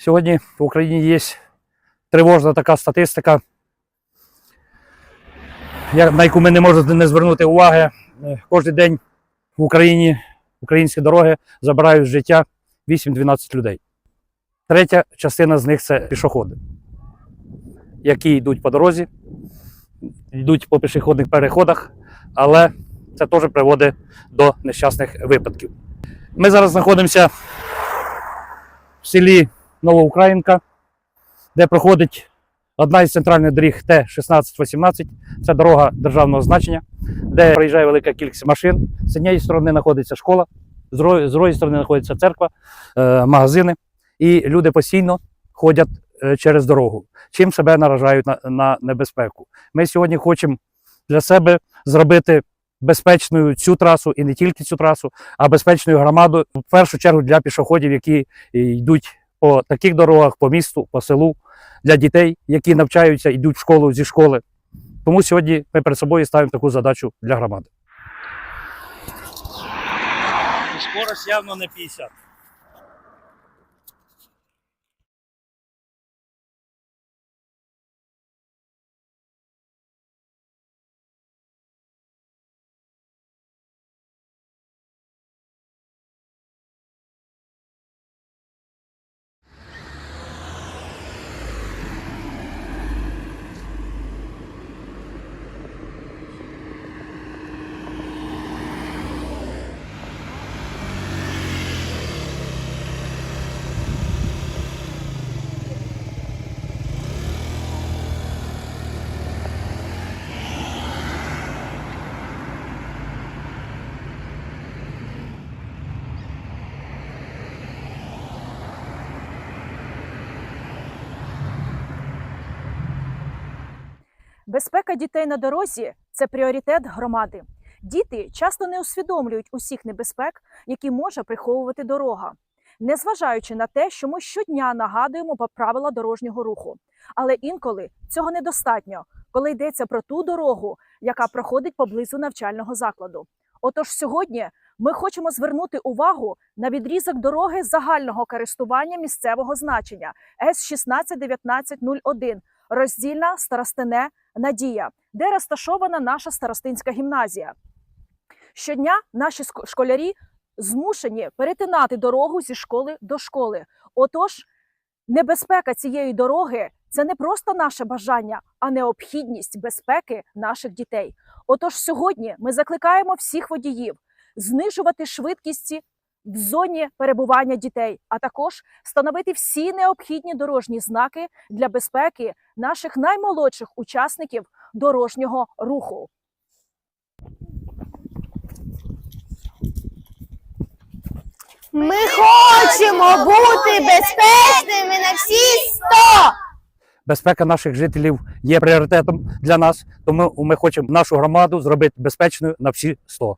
Сьогодні в Україні є тривожна така статистика, на яку ми не можемо не звернути уваги. Кожен день в Україні українські дороги забирають життя 8-12 людей. Третя частина з них це пішоходи, які йдуть по дорозі, йдуть по пішохідних переходах, але це теж приводить до нещасних випадків. Ми зараз знаходимося в селі Новоукраїнка, де проходить одна із центральних доріг Т-16-18. Це дорога державного значення, де проїжджає велика кількість машин. З однієї сторони знаходиться школа, з другої, сторони знаходиться церква, е, магазини. І люди постійно ходять е, через дорогу, чим себе наражають на, небезпеку. Ми сьогодні хочемо для себе зробити безпечною цю трасу і не тільки цю трасу, а безпечною громаду в першу чергу для пішоходів, які йдуть по таких дорогах, по місту, по селу, для дітей, які навчаються, йдуть в школу зі школи. Тому сьогодні ми перед собою ставимо таку задачу для громади. Скорость явно не 50. Безпека дітей на дорозі це пріоритет громади. Діти часто не усвідомлюють усіх небезпек, які може приховувати дорога, незважаючи на те, що ми щодня нагадуємо про правила дорожнього руху. Але інколи цього недостатньо, коли йдеться про ту дорогу, яка проходить поблизу навчального закладу. Отож, сьогодні ми хочемо звернути увагу на відрізок дороги загального користування місцевого значення С 161901 роздільна Старостине Надія, де розташована наша старостинська гімназія. Щодня наші школярі змушені перетинати дорогу зі школи до школи. Отож, небезпека цієї дороги це не просто наше бажання, а необхідність безпеки наших дітей. Отож, сьогодні ми закликаємо всіх водіїв знижувати швидкісті в зоні перебування дітей, а також встановити всі необхідні дорожні знаки для безпеки наших наймолодших учасників дорожнього руху. Ми хочемо бути безпечними на всі сто. Безпека наших жителів є пріоритетом для нас, тому ми хочемо нашу громаду зробити безпечною на всі 100.